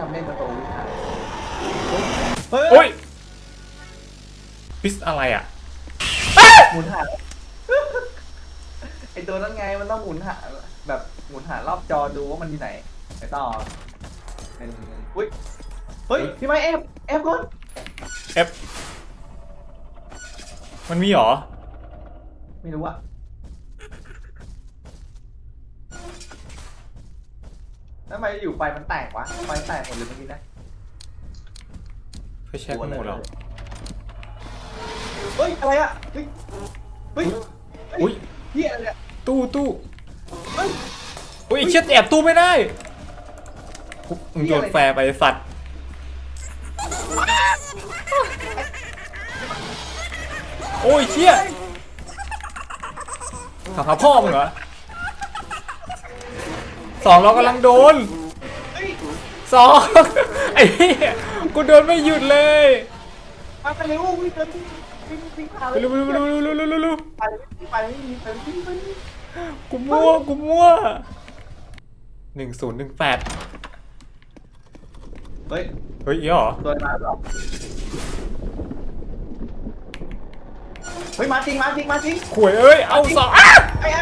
ทำเล่นประตูวิ่งหาโอ้ยพิสอะไรอะหมุนหาไอตัวนั้นไงมันต้องหมุนหาแบบหมุนหารอบจอดูว่ามันที่ไหนไอต่อเป็นอุ้ยเฮ้ยพี่ไม้เอฟเอฟก่อนเอฟมันมีเหรอ ไม่รู้อะ แล้วทำไมอยู่ไฟมันแตกวะ ไฟแตกหมดเลยเมื่อกี้นะไฟแช็กมันหมดแล้วเฮ้ยอะไรอะเฮ้ย เฮ้ยอุ้ยเฮียอะไรเนี่ยตู้ตู้เฮ้ย อุ้ยไอ้เชี่ยแอบตู้ไม่ได้มึงโดนแฟร์ไปไอ้สัตว์โอ้ยเชี่ยถามหาพ่อมึงเหรอ สองเรากำลังโดนเฮ้ยสองไอ้เหี้ยกูโดนไม่หยุดเลยไปไปเร็ววิ่งเร็ววิ่งวิ่งวิ่งไปเร็วไปเร็วไปเร็วไปเร็วไปเร็วไปเร็วไปไปไม่มีไปวิ่งไปวิ่งกูมั่วกูมั่วหนึ่งศูนย์หนึ่งแปดเฮ้ยเฮ้ยเอ๋เหรอตัวมาหรอเฮ้ยมาจริงมาจริงมาจริงขวยเอ้ยเอาสองอ้าไอ้